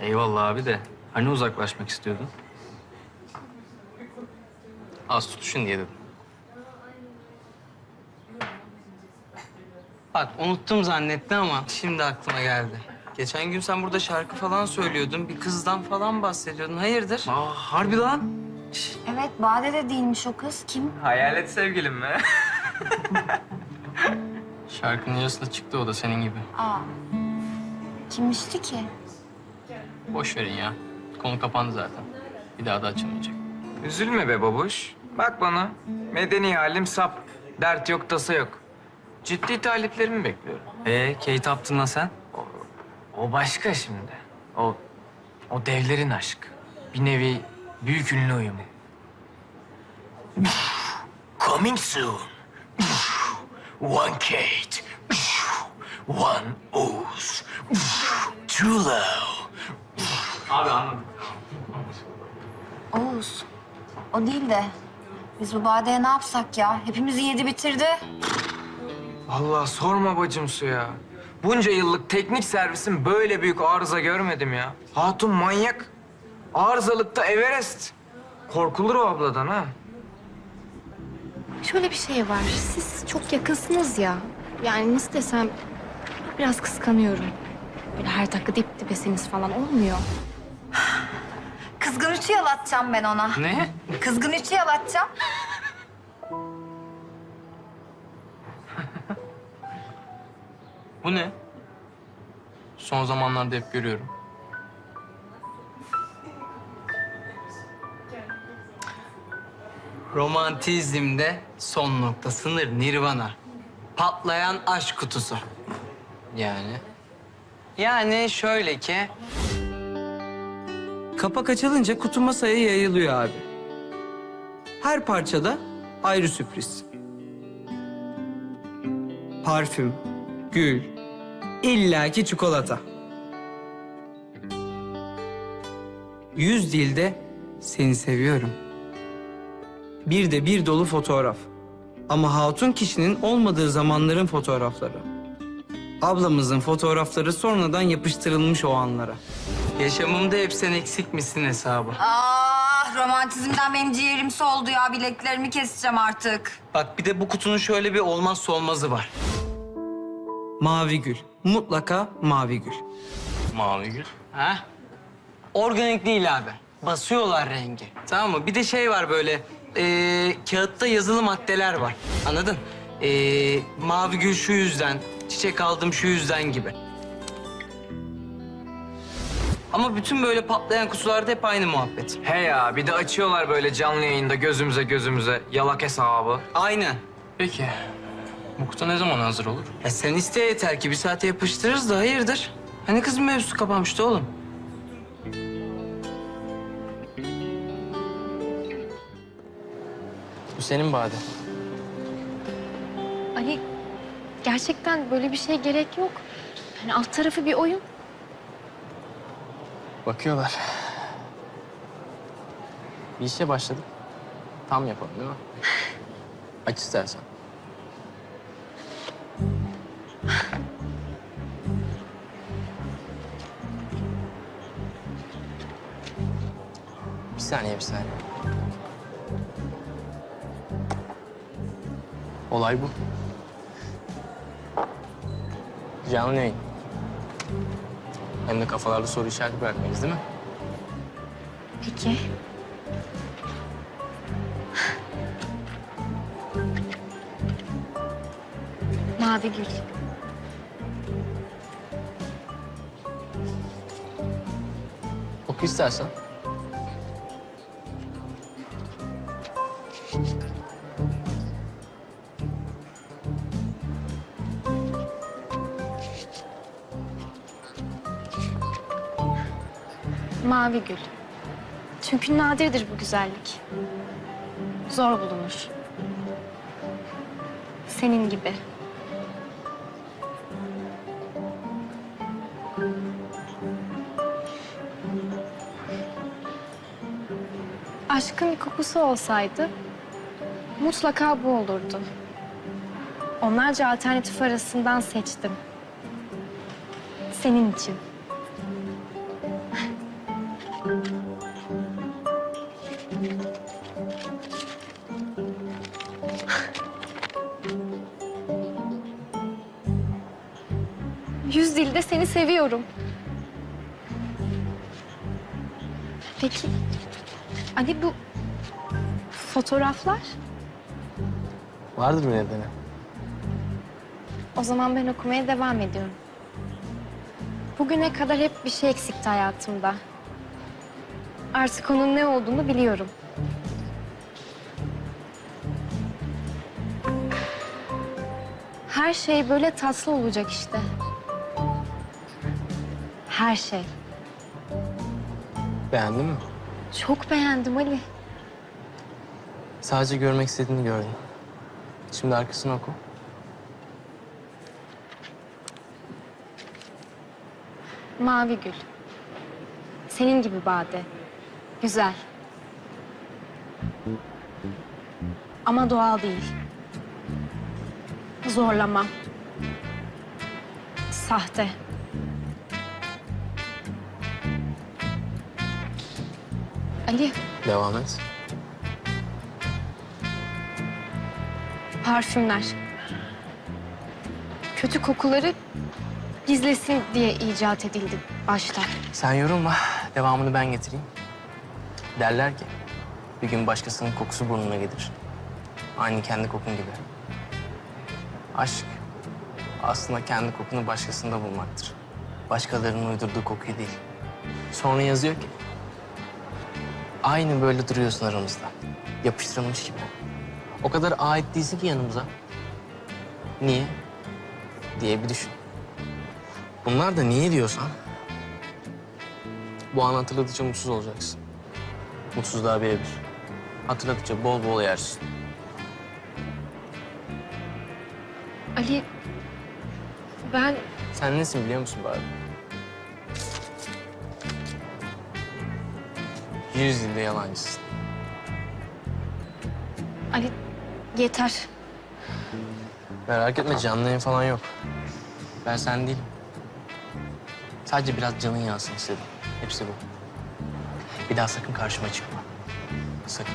Eyvallah abi de. Hani uzaklaşmak istiyordun? Az tutuşun diye dedim. Bak unuttum zannettim ama şimdi aklıma geldi. Geçen gün sen burada şarkı falan söylüyordun. Bir kızdan falan bahsediyordun. Hayırdır? Aa harbi lan. Evet, Bade de değilmiş o kız. Kim? Hayalet sevgilim mi? Şarkının yarısında çıktı o da senin gibi. Aa. Kimmişti ki? Boş verin ya. Konu kapandı zaten. Bir daha da açılmayacak. Üzülme be babuş. Bak bana. Medeni halim sap. Dert yok, tasa yok. Ciddi taliplerimi bekliyorum. Ee Kate Upton'la sen? O başka şimdi. O, o devlerin aşkı. Bir nevi büyük ünlü uyumu. Coming soon. One Kate. One Oz. True love. Abi anladım. Oğuz. O değil de. Biz bu Bade'ye ne yapsak ya? Hepimizi yedi bitirdi. Allah sorma bacım suya. Bunca yıllık teknik servisin böyle büyük arıza görmedim ya. Hatun manyak. Arızalıkta Everest. Korkulur o abladan ha. Şöyle bir şey var. Siz çok yakınsınız ya. Yani nasıl desem biraz kıskanıyorum. Böyle her dakika dip dibesiniz falan olmuyor. Kızgın üçü yalatacağım ben ona. Ne? Kızgın üçü yalatacağım. Bu ne? Son zamanlarda hep görüyorum. Romantizmde son nokta, sınır, nirvana. Patlayan aşk kutusu. Yani? Yani şöyle ki... Kapak açılınca kutu masaya yayılıyor abi. Her parçada ayrı sürpriz. Parfüm, gül, illaki çikolata. Yüz dilde seni seviyorum. Bir de bir dolu fotoğraf. Ama hatun kişinin olmadığı zamanların fotoğrafları. Ablamızın fotoğrafları sonradan yapıştırılmış o anlara. Yaşamımda hep sen eksik misin hesabı. Ah romantizmden benim ciğerim soldu ya. Bileklerimi keseceğim artık. Bak bir de bu kutunun şöyle bir olmazsa olmazı var. Mavi gül. Mutlaka mavi gül. Mavi gül? Ha? Organik değil abi. Basıyorlar rengi. Tamam mı? Bir de şey var böyle. eee, kağıtta yazılı maddeler var. Anladın? Eee, mavi gül şu yüzden, çiçek aldım şu yüzden gibi. Ama bütün böyle patlayan kutularda hep aynı muhabbet. He ya bir de açıyorlar böyle canlı yayında gözümüze gözümüze yalak hesabı. Aynen. Peki. Bu kutu ne zaman hazır olur? Ya sen iste yeter ki bir saate yapıştırırız da hayırdır? Hani kızın mevzusu kapanmıştı oğlum? Bu senin Bade. Ali gerçekten böyle bir şeye gerek yok. Yani alt tarafı bir oyun. Bakıyorlar. Bir işe başladık. Tam yapalım değil mi? Aç istersen. Bir saniye, bir saniye. Olay bu. Canlı yayın. Hem de kafalarda soru işareti bırakmayız değil mi? Peki. Mavi gül. Oku istersen. Mavi gül. Çünkü nadirdir bu güzellik. Zor bulunur. Senin gibi. Aşkın bir kokusu olsaydı mutlaka bu olurdu. Onlarca alternatif arasından seçtim. Senin için. Seviyorum. Peki Ali bu fotoğraflar? Vardır bir nedeni. O zaman ben okumaya devam ediyorum. Bugüne kadar hep bir şey eksikti hayatımda. Artık onun ne olduğunu biliyorum. Her şey böyle tatlı olacak işte. Her şey. Beğendin mi? Çok beğendim Ali. Sadece görmek istediğini gördüm. Şimdi arkasını oku. Mavi gül. Senin gibi bade. Güzel. Ama doğal değil. Zorlama. Sahte. Ali, Devam et. parfümler. Kötü kokuları gizlesin diye icat edildi başta. Sen yorulma. Devamını ben getireyim. Derler ki bir gün başkasının kokusu burnuna gelir. Aynı kendi kokun gibi. Aşk aslında kendi kokunu başkasında bulmaktır. Başkalarının uydurduğu kokuyu değil. Sonra yazıyor ki aynı böyle duruyorsun aramızda. Yapıştırılmış gibi. O kadar ait değilsin ki yanımıza. Niye? diye bir düşün. Bunlar da niye diyorsan bu an hatırladıkça mutsuz olacaksın. Mutsuzluğa birebir. Hatırladıkça bol bol yersin. Ali, ben Sen nesin biliyor musun Barbie? Yüz yılda yalancısın. Ali yeter. Merak etme canlı yayın falan yok. Ben sen değilim. Sadece biraz canın yansın istedim. Hepsi bu. Bir daha sakın karşıma çıkma. Sakın.